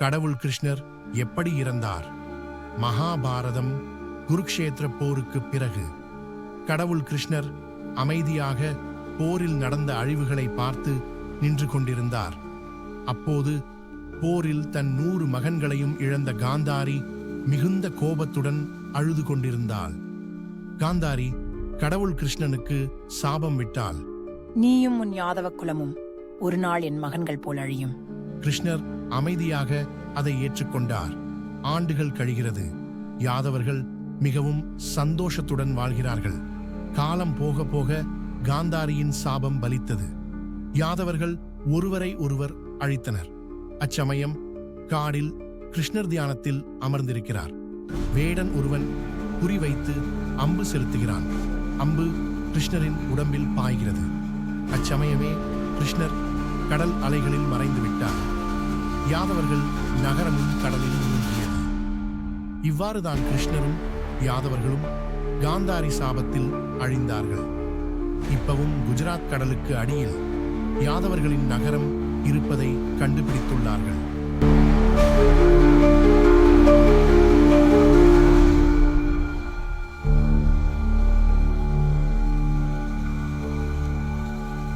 கடவுள் கிருஷ்ணர் எப்படி இறந்தார்? மகாபாரதம் குருக்ஷேத்திர போருக்குப் பிறகு கடவுள் கிருஷ்ணர் அமைதியாக போரில் நடந்த அழிவுகளை பார்த்து நின்று கொண்டிருந்தார். அப்போது போரில் தன் நூறு மகன்களையும் இழந்த காந்தாரி மிகுந்த கோபத்துடன் அழுது கொண்டிருந்தாள். காந்தாரி கடவுள் கிருஷ்ணனுக்கு சாபம் விட்டாள். நீயும் உன் யாதவ குலமும் ஒரு நாள் என் மகன்கள் போல் அழியும். கிருஷ்ணர் அமைதியாக அதை ஏற்றுக்கொண்டார். ஆண்டுகள் கழிகிறது. யாதவர்கள் மிகவும் சந்தோஷத்துடன் வாழ்கிறார்கள். காலம் போக போக காந்தாரியின் சாபம் பலித்தது. யாதவர்கள் ஒருவரை ஒருவர் அழித்தனர். அச்சமயம் காடில் கிருஷ்ணர் தியானத்தில் அமர்ந்திருக்கிறார். வேடன் ஒருவன் குறிவைத்து அம்பு செலுத்துகிறான். அம்பு கிருஷ்ணரின் உடம்பில் பாய்கிறது. அச்சமயமே கிருஷ்ணர் கடல் அலைகளில் மறைந்து விட்டார் யாதவர்கள் நகரமும் கடலில் மூழ்கியது. இவ்வாறுதான் கிருஷ்ணரும் யாதவர்களும் காந்தாரி சாபத்தில் அழிந்தார்கள். இப்பவும் குஜராத் கடலுக்கு அடியில் யாதவர்களின் நகரம் இருப்பதை கண்டுபிடித்துள்ளார்கள்.